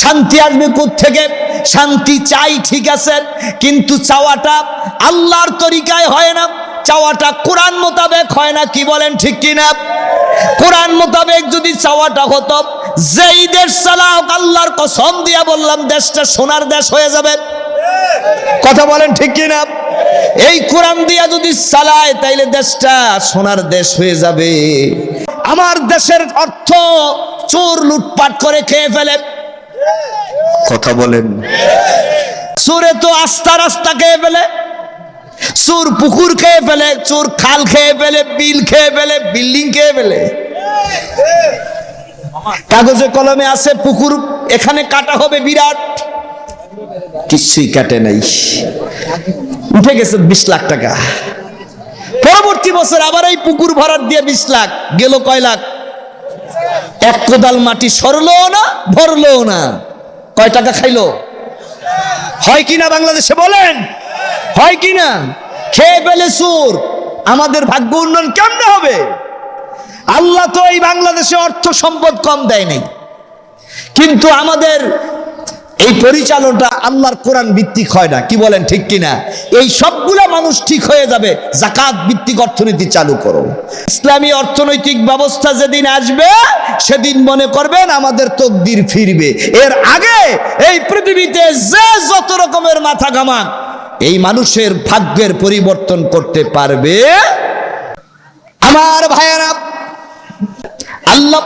শান্তি আসবে থেকে শান্তি চাই ঠিক আছে, কিন্তু চাওয়াটা আল্লাহর তরিকায় হয় না। চাওয়াটা কোরআন মোতাবেক হয় না, কি বলেন ঠিক কি না কোরআন মোতাবেক যদি চাওয়াটা হতো, যেই দেশ চালাও আল্লাহর কসম দিয়া বললাম, দেশটা সোনার দেশ হয়ে যাবে। কথা বলেন ঠিক কি না এই কোরআন দিয়া যদি চালায়, তাইলে দেশটা সোনার দেশ হয়ে যাবে। আমার দেশের অর্থ চোর লুটপাট করে খেয়ে ফেলে। কথা বলেন। চোরে তো আস্তা রাস্তা খেয়ে ফেলে, চোর পুকুর খেয়ে ফেলে, চোর খাল খেয়ে ফেলে, বিল খেয়ে ফেলে, বিল্ডিং খেয়ে ফেলে। কাগজে কলমে আছে পুকুর, এখানে কাটা হবে বিরাট। কিছুই কাটে নাই। উঠে গেছে বিশ লাখ টাকা। পরবর্তী বছর আবার এই পুকুর ভরাট দিয়ে বিশ লাখ, গেল কয় লাখ? এক কোদাল মাটি সরলো না ভরলো না। কয় টাকা খাইলো? হয় কি না বাংলাদেশে বলেন? হয় কি না খেয়ে পেলে সুর। আমাদের ভাগ্য উন্নয়ন কেমনে হবে? আল্লাহ তো এই বাংলাদেশে অর্থ সম্পদ কম দেয় নাই। কিন্তু আমাদের এই পরিচালনটা আল্লাহর কোরআন ভিত্তিক হয় না। কি বলেন, ঠিক কিনা? এই সবগুলো মানুষ ঠিক হয়ে যাবে জাকাত ভিত্তিক অর্থনীতি চালু করো। ইসলামী অর্থনৈতিক ব্যবস্থা যেদিন আসবে, সেদিন মনে করবেন আমাদের তকদির ফিরবে। এর আগে এই পৃথিবীতে যে যত রকমের মাথা ঘামান, এই মানুষের ভাগ্যের পরিবর্তন করতে পারবে। আমার ভাইয়েরা, আল্লাহ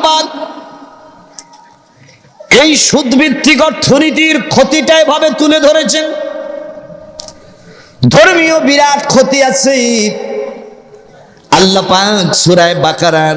এই সুদভিত্তিক অর্থনীতির ক্ষতিটা এভাবে তুলে ধরেছেন। ধর্মীয় বিরাট ক্ষতি আছে। আল্লাহ পাক সুরায় বাকারার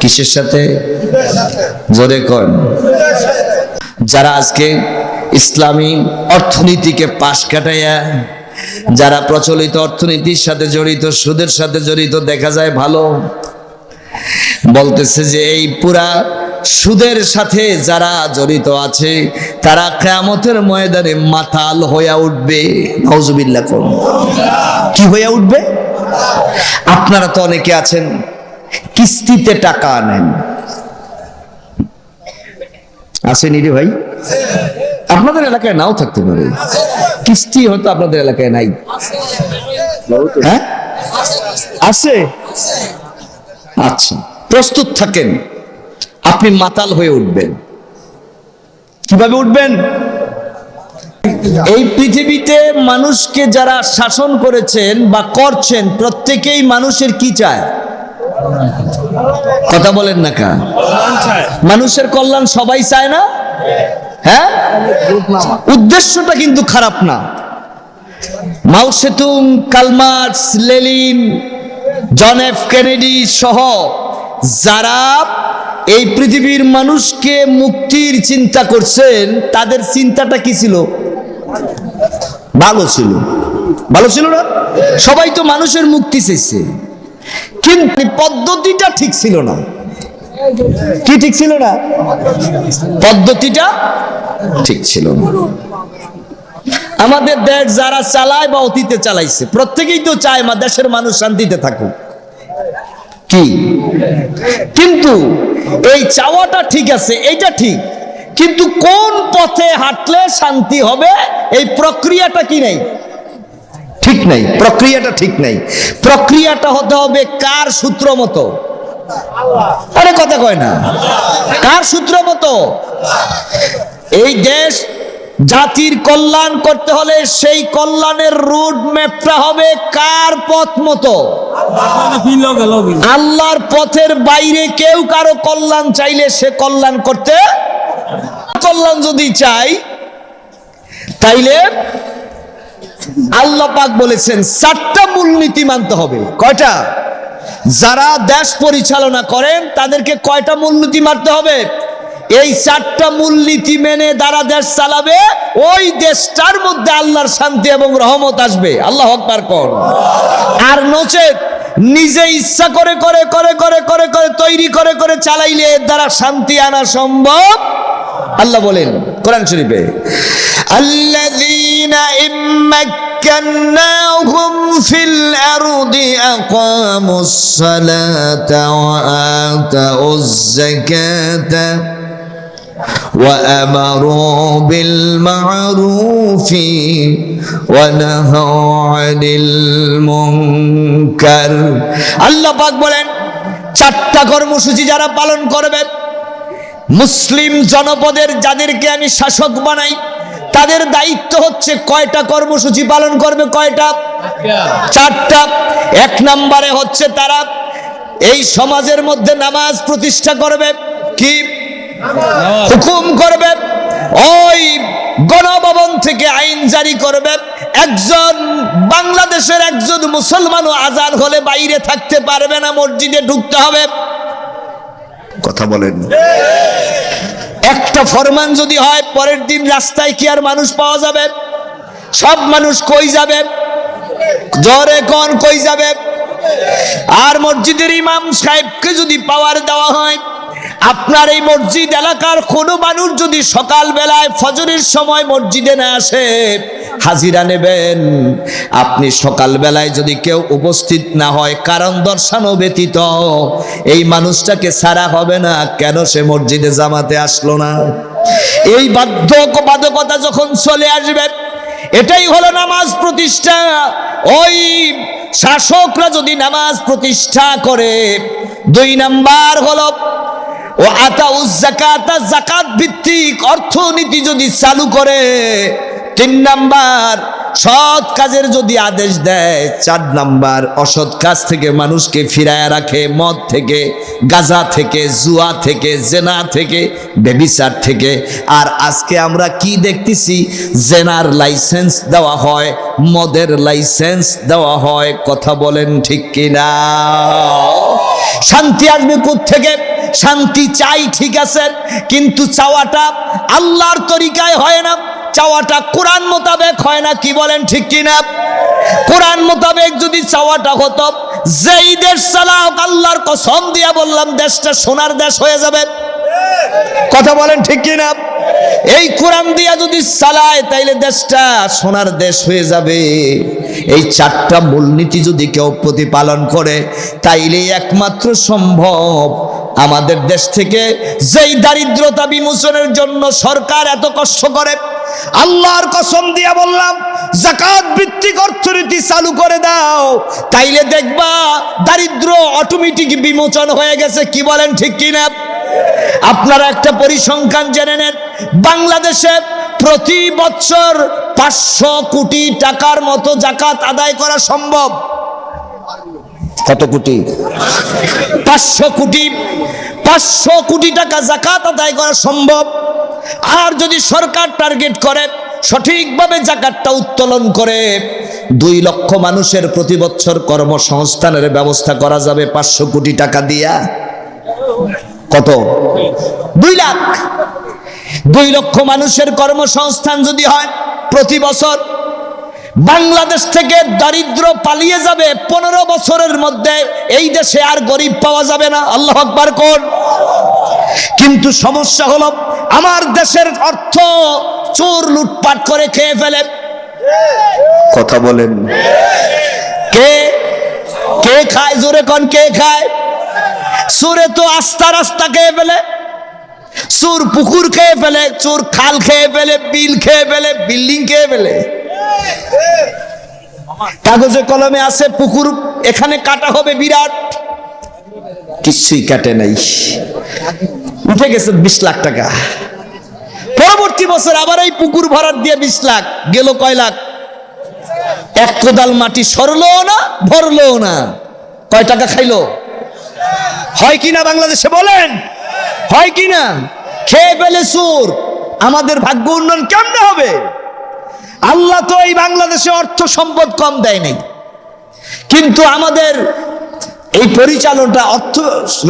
কিসের সাথে? জোরে কন। যারা আজকে ইসলামী অর্থনীতিকে পাশ কাটাইয়া, যারা প্রচলিত অর্থনীতির সাথে জড়িত, সুদের সাথে জড়িত, দেখা যায় ভালো, বলতেছে যে এই পুরা সুদের সাথে যারা জড়িত আছে, তারা কেয়ামতের ময়দানে মাতাল হইয়া উঠবে। নজবিল্লা কি হইয়া উঠবে? আপনারা তো অনেকে আছেন কিস্তিতে টাকা আনেন। আসেনি রে ভাই? আপনাদের এলাকায় নাও থাকতে পারে। কিস্তি হয়তো আপনাদের এলাকায় নাই। হ্যাঁ? আছে। আচ্ছা প্রস্তুত থাকেন। আপনি মাতাল হয়ে উঠবেন। কীভাবে উঠবেন? এই পৃথিবীতে মানুষকে যারা শাসন করেছেন বা করছেন, প্রত্যেকেই মানুষের কি চায়? কথা বলেন না কা মানুষের কল্যাণ সবাই চায় না? হ্যাঁ? উদ্দেশ্যটা কিন্তু খারাপ না। Mao Tse-tung, Karl Marx, Lenin, John F Kennedy সহ যারা এই পৃথিবীর মানুষকে মুক্তির চিন্তা করছেন, তাদের চিন্তাটা কি ছিল? ভালো ছিল। ভালো ছিল না? সবাই তো মানুষের মুক্তি চাইছে। কিন্তু পদ্ধতিটা ঠিক ছিল না। কি ঠিক ছিল না? পদ্ধতিটা ঠিক ছিল না। আমাদের দেশ যারা চালায় বা অতীতে চালাইছে, প্রত্যেকেই তো চায় মা দেশের মানুষ শান্তিতে থাকুক। কি? কিন্তু এই চাওয়াটা ঠিক আছে, এইটা ঠিক। কিন্তু কোন পথে হাঁটলে শান্তি হবে, এই প্রক্রিয়াটা কি নেই? ঠিক নাই, প্রক্রিয়াটা ঠিক নাই। প্রক্রিয়াটা হতে হবে কার সূত্র মতো? আরে কথা কয় না। কার সূত্র মতো? এই দেশ জাতির কল্যাণ করতে হলে সেই কল্যাণের রুট ম্যাপটা হবে কার পথ মতো? আল্লাহর পথের বাইরে কেউ কারও কল্যাণ চাইলে সে কল্যাণ করতে, কল্যাণ যদি চাই তাইলে আল্লাহ পাক বলেছেন, চারটা মূলনীতি মানতে হবে। কয়টা? যারা দেশ পরিচালনা করেন, তাদেরকে কয়টা মূলনীতি মানতে হবে? এই চারটা মূলনীতি মেনে দ্বারা দেশ চালাবে, ওই দেশটার মধ্যে আল্লাহর শান্তি এবং রহমত আসবে। আল্লাহ আকবার কর আর নচেত নিজে ইচ্ছা করে করে করে করে করে করে, তৈরি করে করে চালাইলে এর দ্বারা শান্তি আনা সম্ভব। আল্লাহ বলেন কোরআন শরীফে الذين إن مكناهم في الأرض أقاموا الصلاة وآتوا الزكاة وأمروا بالمعروف ونهوا عن المنكر আল্লাহ পাক বলেন চারটা কর্মসূচি যারা পালন করবে মুসলিম জনপদের যাদেরকে আমি শাসক বানাই তাদের দায়িত্ব হচ্ছে কয়টা কর্মসূচি পালন করবে কয়টা? চারটা। এক নম্বরে হচ্ছে তারা এই সমাজের মধ্যে নামাজ প্রতিষ্ঠা করবে কি? হুকুম করবে ওই গণভবন থেকে আইন জারি করবে। একজন বাংলাদেশের একজন মুসলমানও আজান হলে বাইরে থাকতে পারবে না মসজিদে ঢুকতে হবে। কথা বলেন। একটা ফরমান যদি হয়, পরের দিন রাস্তায় কি আর মানুষ পাওয়া যাবে? সব মানুষ কই যাবে? জ্বরে কন কই যাবে? আর মসজিদের ইমাম সাহেবকে যদি পাওয়ার দেওয়া হয়, আপনার এই মসজিদ এলাকার কোনো মানুষ যদি সকাল বেলায় ফজরের সময় মসজিদে না আসে হাজিরা নেবেন। আপনি সকাল বেলায় যদি কেউ উপস্থিত না হয়, কারণ দর্শানো ব্যতীত। এই মানুষটাকে ছাড়া হবে না, কেন সে মসজিদে জামাতে আসলো না? এই বাধ্য বাধকতা যখন চলে আসবে, এটাই হলো নামাজ প্রতিষ্ঠা। ওই শাসকরা যদি নামাজ প্রতিষ্ঠা করে, দুই নাম্বার হলো ও আতা উজ্জাকাতা জাকাত ভিত্তিক অর্থনীতি যদি চালু করে তিন নাম্বার, সৎ কাজের যদি আদেশ দেয়, চার নাম্বার, অসৎ কাজ থেকে মানুষকে ফিরায় রাখে, মদ থেকে, গাজা থেকে, জুয়া থেকে, জেনা থেকে, বেবিচার থেকে। আর আজকে আমরা কি দেখতেছি? জেনার লাইসেন্স দেওয়া হয়, মদের লাইসেন্স দেওয়া হয়, কথা বলেন ঠিক কিনা? শান্তি আসবে থেকে শান্তি চাই ঠিক আছে, কিন্তু চাওয়াটা আল্লাহর তরিকায় হয় না। চাওয়াটা কোরআন মোতাবেক হয় না, কি বলেন ঠিক কিনা? কোরআন মোতাবেক যদি চাওয়াটা হতো, যেই দেশ চালাও আল্লাহর কসম দিয়া বললাম, দেশটা সোনার দেশ হয়ে যাবে। কথা বলেন ঠিক কিনা? এই কোরআন দিয়া যদি চালায়, তাইলে দেশটা সোনার দেশ হয়ে যাবে। এই চারটা মূলনীতি যদি কেউ প্রতিপালন করে তাইলে একমাত্র সম্ভব আমাদের দেশ থেকে যেই দারিদ্রতা বিমোচনের জন্য সরকার এত কষ্ট করে, আল্লাহর কসম দিয়া বললাম জাকাত ভিত্তিক অর্থনীতি চালু করে দাও, তাইলে দেখবা দারিদ্র অটোমেটিক বিমোচন হয়ে গেছে, কি বলেন ঠিক কিনা? আপনারা একটা পরিসংখ্যান জেনে নেন, বাংলাদেশে প্রতি বছর পাঁচশো কোটি টাকার মতো জাকাত আদায় করা সম্ভব। কত কোটি? পাঁচশো কোটি। পাঁচশো কোটি টাকা জাকাত আদায় করা সম্ভব। আর যদি সরকার টার্গেট করে, সঠিকভাবে জাকাতটা উত্তোলন করে, দুই লক্ষ মানুষের প্রতি বছর কর্মসংস্থানের ব্যবস্থা করা যাবে পাঁচশো কোটি টাকা দিয়া। কত? দুই লাখ। দুই লক্ষ মানুষের কর্মসংস্থান যদি হয়, প্রতি বছর বাংলাদেশ থেকে দারিদ্র পালিয়ে যাবে পনেরো বছরের মধ্যে এই দেশে আর গরিব পাওয়া যাবে না। আল্লাহ আকবার কোন? কিন্তু সমস্যা হলো আমার দেশের অর্থ চোর লুটপাট করে খেয়ে ফেলে। কথা বলেন। কে? কে খায়? জোরে কোন কে খায়? সুরে তো আস্তা রাস্তা খেয়ে ফেলে। চোর পুকুর খেয়ে ফেলে চোর খাল খেয়ে ফেলে বিল খেয়ে ফেলে বিল্ডিং খেয়ে ফেলে। কাগজে কলমে আছে, পুকুর এখানে কাটা হবে বিরাট। কিছুই কাটে নাই। উঠে গেছে বিশ লাখ টাকা। পরবর্তী বছর আবার এই পুকুর ভরাট দিয়ে বিশ লাখ, গেল কয় লাখ? এক কোদাল মাটি সরলো না ভরলো না। কয় টাকা খাইলো? হয় কিনা বাংলাদেশে বলেন? হয় কিনা খেয়ে ফেলে সুর। আমাদের ভাগ্য উন্নয়ন কেমনে হবে? আল্লাহ তো এই বাংলাদেশে অর্থ সম্পদ কম দেয় নাই। কিন্তু আমাদের এই পরিচালনটা অর্থ,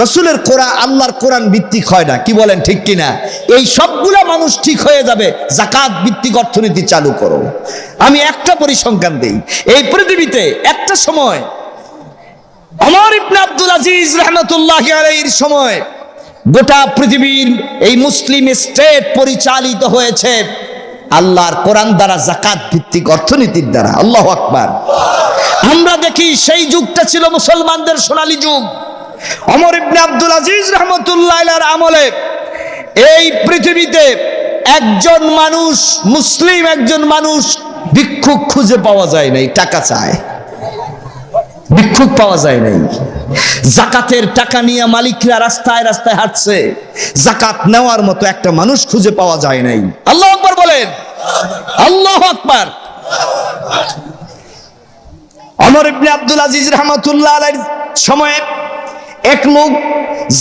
রসুলের কোরআন, আল্লাহর কোরআন ভিত্তিক হয় না। কি বলেন, ঠিক কিনা এই সবগুলো মানুষ ঠিক হয়ে যাবে জাকাত ভিত্তিক অর্থনীতি চালু করো। আমি একটা পরিসংখ্যান দিই। এই পৃথিবীতে একটা সময় আমার ইবনে আব্দুল আজিজ রহমতুল্লাহ আলাইহির সময় গোটা পৃথিবীর এই মুসলিম স্টেট পরিচালিত হয়েছে। আল্লাহর কোরআন দ্বারা জাকাত ভিত্তিক অর্থনীতির দ্বারা। আল্লাহ আকবার। আমরা দেখি সেই যুগটা ছিল মুসলমানদের সোনালী যুগ। অমর ইবনে আব্দুল আজিজ রহমতুল্লাহ আমলে এই পৃথিবীতে একজন মানুষ, মুসলিম একজন মানুষ ভিক্ষুক খুঁজে পাওয়া যায় নাই, টাকা চায়। ভিক্ষুক পাওয়া যায় নাই। জাকাতের টাকা নিয়ে মালিকরা রাস্তায় রাস্তায় হাঁটছে। জাকাত নেওয়ার মতো একটা মানুষ খুঁজে পাওয়া যায় নাই। আল্লাহ আকবার বলেন। আল্লাহ আকবার। অমর ইবনে আব্দুল আজিজ রহমাতুল্লাহ আলাইহির সময়ে এক লোক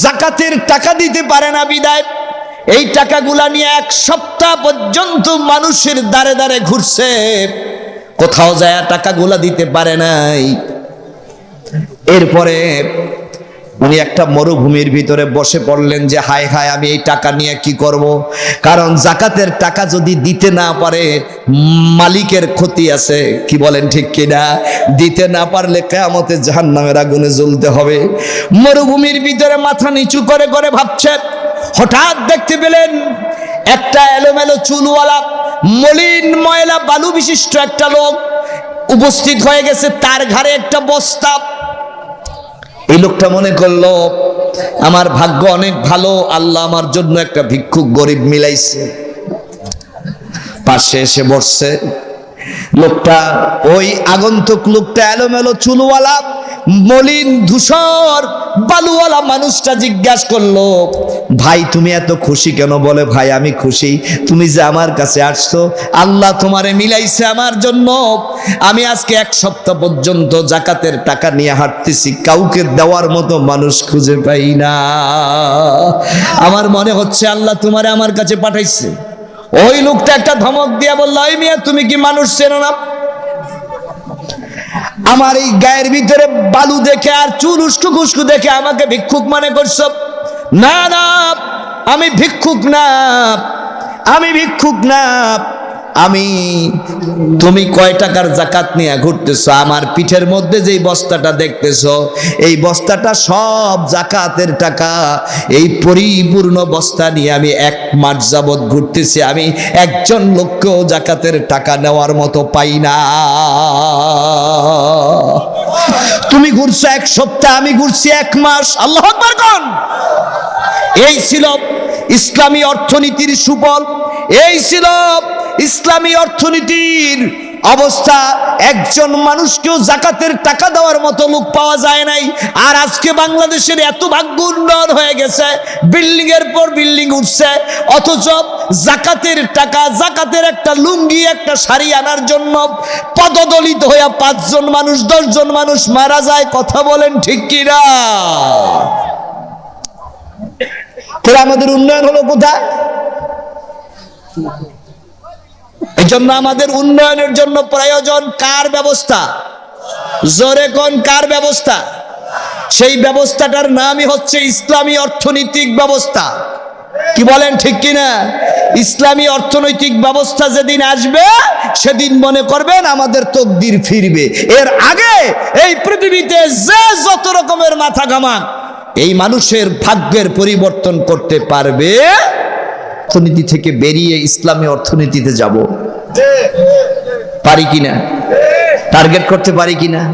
জাকাতের টাকা দিতে পারে না বিদায়। এই টাকাগুলা নিয়ে এক সপ্তাহ পর্যন্ত মানুষের দাঁড়ে দাঁড়ে ঘুরছে। কোথাও যায় টাকাগুলা দিতে পারে নাই। এরপরে উনি একটা মরুভূমির ভিতরে বসে পড়লেন যে, হায় হায়, আমি এই টাকা নিয়ে কি করব? কারণ জাকাতের টাকা যদি দিতে না পারে, মালিকের ক্ষতি আছে। কি বলেন ঠিক কিনা? দিতে না পারলে কেয়ামতে জাহান নামের আগুনে জ্বলতে হবে। মরুভূমির ভিতরে মাথা নিচু করে করে ভাবছে হঠাৎ দেখতে পেলেন একটা এলোমেলো চুলওয়ালা, মলিন ময়লা বালু বিশিষ্ট একটা লোক উপস্থিত হয়ে গেছে। তার ঘাড়ে একটা বস্তা। এই লোকটা মনে করল, আমার ভাগ্য অনেক ভালো, আল্লাহ আমার জন্য একটা ভিক্ষুক গরিব মিলাইছে। পাশে এসে বসছে। লোকটা, ওই আগন্তুক লোকটা এলোমেলো চুলওয়ালা মলিন ধূসর বালুওয়ালা মানুষটা জিজ্ঞাসা করল, ভাই, তুমি এত খুশি কেন? বলে, ভাই, আমি খুশি। তুমি যে আমার কাছে আসছো, আল্লাহ তোমারে মিলাইছে আমার জন্য। আমি আজকে এক সপ্তাহ পর্যন্ত জাকাতের টাকা নিয়ে হাঁটতেছি, কাউকে দেওয়ার মতো মানুষ খুঁজে পাই না। আমার মনে হচ্ছে আল্লাহ তোমারে আমার কাছে পাঠাইছে। ওই লোকটা একটা ধমক দিয়া বলল ওই মিয়া, তুমি কি মানুষ চেনো না? আমার এই গায়ের ভিতরে বালু দেখে আর চুল উস্কু খুস্কু দেখে আমাকে ভিক্ষুক মনে করছ? না না, আমি ভিক্ষুক না। আমি ভিক্ষুক না। আমি, তুমি কয় টাকার জাকাত নিয়ে ঘুরতেছো? আমার পিঠের মধ্যে যেই বস্তাটা দেখতেছো, এই বস্তাটা সব জাকাতের টাকা। এই পরিপূর্ণ বস্তা নিয়ে আমি এক মাস যাবৎ ঘুরতেছি। আমি একজন লোককেও জাকাতের টাকা নেওয়ার মতো পাই না। তুমি ঘুরছো এক সপ্তাহ, আমি ঘুরছি এক মাস। আল্লাহ এই ছিল ইসলামী অর্থনীতির সুফল। এই ছিল ইসলামী অর্থনীতির অবস্থা, একজন মানুষকেও জাকাতের টাকা দেওয়ার মতো লোক পাওয়া যায় নাই। আর আজকে বাংলাদেশের এত ভাগ্য উন্নয়ন হয়ে গেছে বিল্ডিং এর পর বিল্ডিং উঠছে, অথচ জাকাতের টাকা, জাকাতের একটা লুঙ্গি, একটা শাড়ি আনার জন্য পদদলিত হইয়া পাঁচজন মানুষ, দশজন মানুষ মারা যায়, কথা বলেন ঠিক কিনা? তাহলে আমাদের উন্নয়ন হলো কোথায়? এই জন্য আমাদের উন্নয়নের জন্য প্রয়োজন কার ব্যবস্থা? জোরে কোন কার ব্যবস্থা? সেই ব্যবস্থাটার নামই হচ্ছে ইসলামী অর্থনৈতিক ব্যবস্থা। কি বলেন ঠিক কিনা? ইসলামী অর্থনৈতিক ব্যবস্থা যেদিন আসবে, সেদিন মনে করবেন আমাদের তকদির ফিরবে। এর আগে এই পৃথিবীতে যে যত রকমের মাথা ঘামান, এই মানুষের ভাগ্যের পরিবর্তন করতে পারবে অর্থনীতি থেকে বেরিয়ে ইসলামী অর্থনীতিতে যাব। পারি কিনা? টার্গেট করতে পারি কিনা?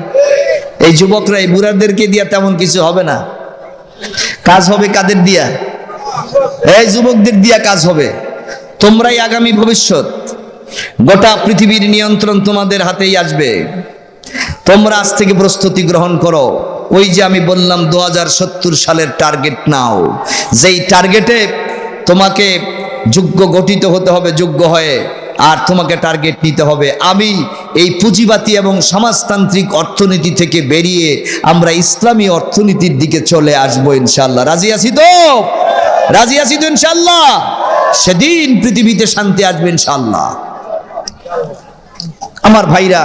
এই যুবকরা, এই বুড়াদেরকে দিয়া তেমন কিছু হবে না। কাজ হবে কাদের দিয়া? এই যুবকদের দিয়া কাজ হবে। তোমরাই আগামী ভবিষ্যৎ। গোটা পৃথিবীর নিয়ন্ত্রণ তোমাদের হাতেই আসবে। তোমরা আজ থেকে প্রস্তুতি গ্রহণ করো। ওই যে আমি বললাম, দু হাজার সত্তর সালের টার্গেট নাও। যেই টার্গেটে তোমাকে যোগ্য গঠিত হতে হবে, যোগ্য হয়ে। আর তোমাকে টার্গেট নিতে হবে। আমি এই পুঁজিবাতি এবং সমাজতান্ত্রিক অর্থনীতি থেকে বেরিয়ে আমরা ইসলামী অর্থনীতির দিকে চলে আসব ইনশাল্লাহ রাজি আছি তো? রাজি আছি তো ইনশাল্লাহ সেদিন পৃথিবীতে শান্তি আসবে ইনশাল্লাহ আমার ভাইরা